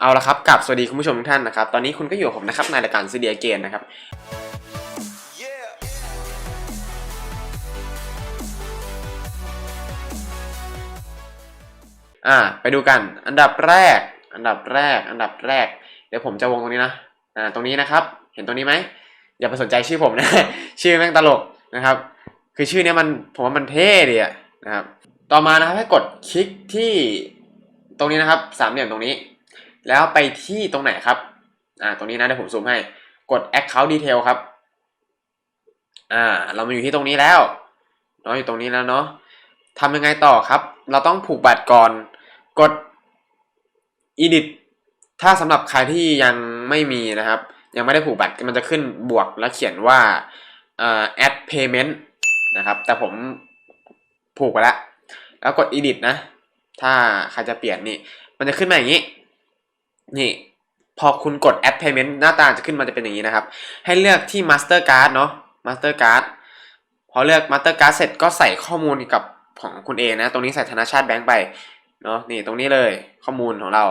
เอาละครับกับสวัสดีคุณผู้ชมทุกท่านนะครับ ตอนนี้คุณก็อยู่กับผมนะครับในรายการซีเดียเกนนะครับอ่า ไปดูกัน อันดับแรก อันดับแรก อันดับแรก เดี๋ยวผมจะวงตรงนี้นะ อ่า ตรงนี้นะครับ เห็นตรงนี้ไหม อย่าไปสนใจชื่อผมนะ ชื่อแม่งตลกนะครับ คือชื่อเนี้ยมัน ผมว่ามันเท่ดีอะนะครับ ต่อมานะครับให้กดคลิกที่ตรงนี้นะครับ สามเหลี่ยมตรงนี้ แล้วไปที่ตรงไหนครับ อ่า ตรงนี้นะเดี๋ยวผมซูมให้ กด account detail ครับ อ่า เรามาอยู่ที่ตรงนี้แล้วเนาะอยู่ตรงนี้แล้วเนาะทำยังไงต่อครับ เราต้องผูกบัตรก่อน กด edit ถ้าสำหรับใครที่ยังไม่มีนะครับ ยังไม่ได้ผูกบัตรมันจะขึ้นบวกแล้วเขียนว่าอ add payment นะครับ แต่ผมผูกไปแล้ว แล้วกด edit นะ ถ้าใครจะเปลี่ยนนี่ มันจะขึ้นมาอย่างนี้ นี่พอคุณกด add payment หน้าตาจะขึ้นมาจะเป็นอย่างนี้นะครับ ให้เลือกที่ master card เนาะ master card พอเลือก master card เสร็จก็ใส่ข้อมูลกับของคุณเองนะ ตรงนี้ใส่ธนาชาติแบงก์ไปเนาะนี่ตรงนี้เลยข้อมูลของเรา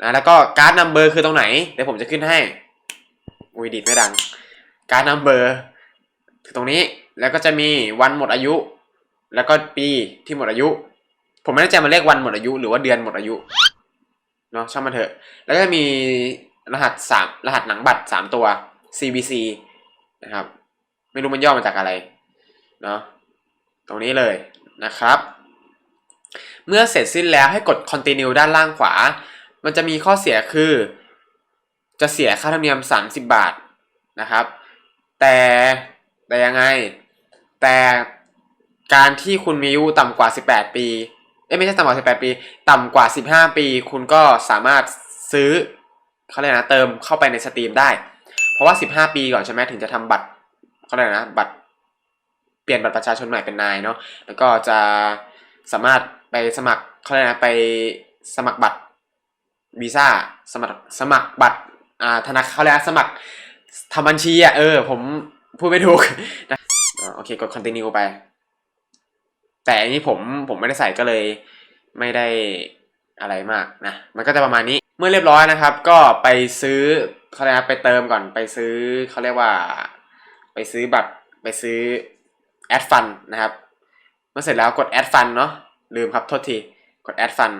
นะแล้วก็การ์ดนัมเบอร์คือตรงไหน เดี๋ยวผมจะขึ้นให้อุ้ยดีดไม่ดัง การ์ดนัมเบอร์คือตรงนี้แล้วก็จะมีวันหมดอายุ แล้วก็ปีที่หมดอายุ ผมไม่แน่ใจมันเลขวันหมดอายุ หรือว่าเดือนหมดอายุ เนาะช่างมันเถอะ แล้วก็มีรหัสสามรหัสหนังบัตรสามตัว CBC นะครับ ไม่รู้มันย่อมาจากอะไร เนาะตรงนี้เลยนะครับ เมื่อเสร็จสิ้นแล้วให้กด continue ด้านล่างขวา มันจะมีข้อเสียคือ จะเสียค่าธรรมเนียม 30 บาทนะครับ แต่แต่ยังไง แต่การที่คุณมีอายุต่ำกว่า 18 ปี อ้ยไม่ใช่ต่ำกว่า 18 ปี ต่ำกว่า 15 ปี คุณก็สามารถซื้อเขาเรียกนะเติมเข้าไปในสตรีมได้ เพราะว่า 15 ปีก่อนใช่ไหมถึงจะทำบัตรเขาเรียกนะบัตรเปลี่ยนบัตรประชาชนใหม่เป็นนายเนาะแล้วก็จะสามารถไปสมัครเขาเรียกนะไปสมัครบัตรวีซ่าสมัครสมัครบัตรอ่าธนาคารเขาเรียกนะสมัครทำบัญชีอะเออผมพูดไม่ถูกนะโอเคกด continue ไป แต่อันนี้ผมผมไม่ได้ใส่ก็เลยไม่ได้อะไรมากนะ มันก็จะประมาณนี้ เมื่อเรียบร้อยนะครับ ก็ไปซื้อเขาเรียกไปเติมก่อนไปซื้อเขาเรียกว่า ไปซื้อบัตรไปซื้อแอดฟันนะครับ เมื่อเสร็จแล้วกดแอดฟันเนาะลืมครับโทษทีกดแอดฟัน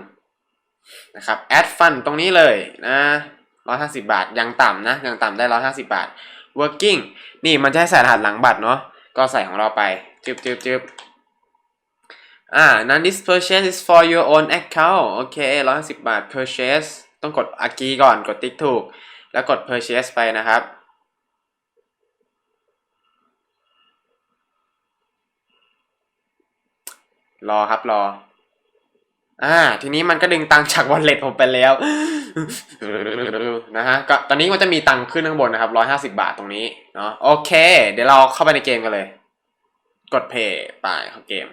นะครับแอดฟันตรงนี้เลยนะร้อยห้าสิบาทยังต่ำนะยังต่ำได้ร้อยห้าสิบาท working นี่มันจะให้ใส่รหัสหลังบัตรเนาะก็ใส่ของเราไปจึบจึบจึบ อ่า nan this purchase is for your own account โอเคร้อยห้าสิบาท purchase ต้องกดอากีก่อน กดติ๊กถูก แล้วกด purchase ไปนะครับรอครับรอ อ่า ทีนี้มันก็ดึงตังจากวอลเล็ตผมไปแล้ว นะฮะ ก็ตอนนี้มันจะมีตังขึ้นข้างบนนะครับร้อยห้าสิบาทตรงนี้ เนาะ โอเค เดี๋ยวเราเข้าไปในเกมกันเลย กดเพย์ไปเข้าเกม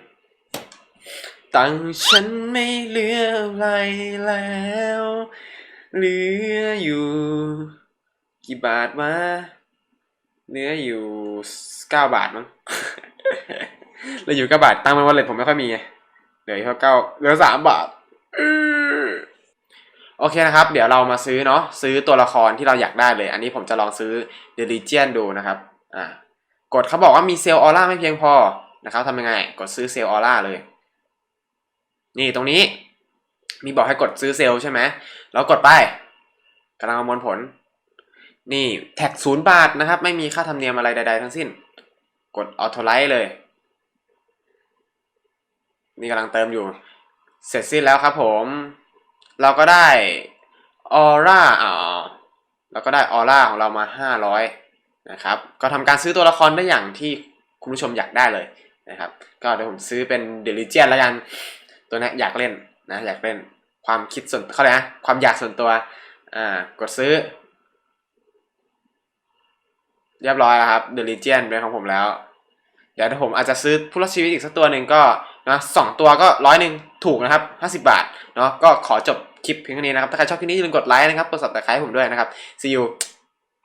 ตังฉันไม่เหลืออะไรแล้ว เหลืออยู่ กี่บาทวะเหลืออยู่เก้าบาทมั้งเหลืออยู่เก้าบาทตังค์ในวอลเล็ตผมไม่ค่อยมีไงเหลือแค่เก้าเหลือสามบาทโอเคนะครับ เดี๋ยวเรามาซื้อเนาะซื้อตัวละครที่เราอยากได้เลย อันนี้ผมจะลองซื้อ The Legion ดูนะครับ อ่ากดเขาบอกว่ามีเซลล์ออร่าไม่เพียงพอนะครับทำยังไง กดซื้อเซลล์ออร่าเลย นี่ตรงนี้ มีบอกให้กดซื้อเซลล์ใช่ไหมแล้วกดไปกำลังประมวลผล นี่แท็กศูนย์บาทนะครับ ไม่มีค่าธรรมเนียมอะไรใด ๆ ทั้งสิ้น กดออโตไลท์เลย นี่กำลังเติมอยู่ เสร็จสิ้นแล้วครับผม เราก็ได้ออร่าอ๋อเราก็ได้ออร่าของเรามาห้าร้อยนะครับ ก็ทำการซื้อตัวละครได้อย่างที่คุณผู้ชมอยากได้เลยนะครับ ก็เดี๋ยวผมซื้อเป็นเดลิเจียนแล้วกัน ตัวนี้อยากเล่นนะอยากเล่นความคิดส่วนเขาเลยนะความอยากส่วนตัวอ่ากดซื้อ เรียบร้อยแล้วครับเดลิเจียนเป็นของผมแล้ว เดี๋ยวถ้าผมอาจจะซื้อผู้รอดชีวิตอีกสักตัวหนึ่งก็นะสองตัวก็ร้อยหนึ่งถูกนะครับห้าสิบาทเนาะก็ขอจบคลิปเพียงเท่านี้นะครับ ถ้าใครชอบคลิปนี้อย่าลืมกดไลค์นะครับกด subscribe ผมด้วยนะครับ see you